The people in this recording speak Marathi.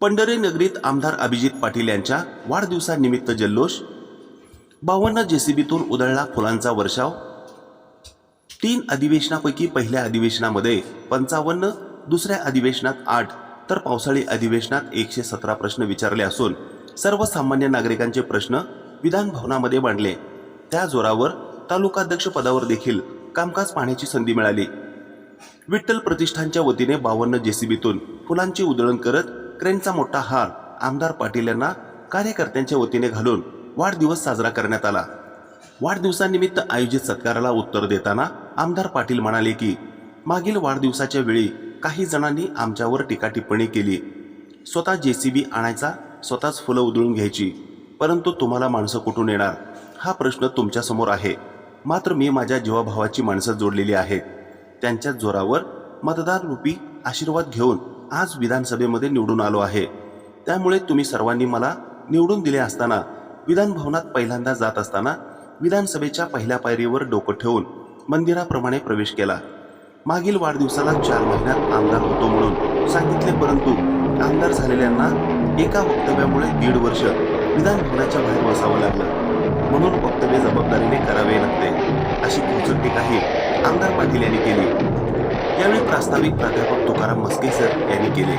पंढरी नगरीत आमदार अभिजित पाटील यांच्या वाढदिवसानिमित्त जल्लोष बावन्न जेसीबीतून उधळला फुलांचा वर्षाव तीन अधिवेशनापैकी पहिल्या अधिवेशनामध्ये पंचावन्न दुसऱ्या अधिवेशनात आठ तर पावसाळी अधिवेशनात एकशे सतरा प्रश्न विचारले असून सर्वसामान्य नागरिकांचे प्रश्न विधान भवनामध्ये मांडले. त्या जोरावर तालुकाध्यक्ष पदावर देखील कामकाज पाहण्याची संधी मिळाली. विठ्ठल प्रतिष्ठानच्या वतीने बावन्न जेसीबीतून फुलांची उधळण करत क्रेनचा मोठा हार आमदार पाटील यांना कार्यकर्त्यांच्या वतीने घालून वाढदिवस साजरा करण्यात आला. वाढदिवसानिमित्त आयोजित सत्काराला उत्तर देताना आमदार पाटील म्हणाले की मागील वाढदिवसाच्या वेळी काही जणांनी आमच्यावर टीका टिप्पणी केली. स्वतः जे सी बी आणायचा स्वतःच फुलं उधळून घ्यायची परंतु तुम्हाला माणसं कुठून येणार? हा प्रश्न तुमच्यासमोर आहे. मात्र मी माझ्या जीवाभावाची माणसं जोडलेली आहेत. त्यांच्याच जोरावर मतदार रूपी आशीर्वाद घेऊन आज विधानसभेमध्ये निवडून आलो आहे. त्यामुळे तुम्ही सर्वांनी मला निवडून दिले असताना विधान भवनात पहिल्यांदा जात असताना विधानसभेच्या पहिल्या पायरीवर डोकं ठेवून मंदिराप्रमाणे प्रवेश केला. मागील वाढदिवसाला चार महिन्यात आमदार होतो म्हणून सांगितले परंतु आमदार झालेल्यांना एका वक्तव्यामुळे दीड वर्ष विधान भवनाच्या बाहेर बसावं लागलं. म्हणून वक्तव्य जबाबदारीने करावे लागते अशी खोचक टीकाही आमदार पाटील यांनी केली. प्रास्ताविक प्राध्यापक तुकाराम मस्के सर यांनी केले.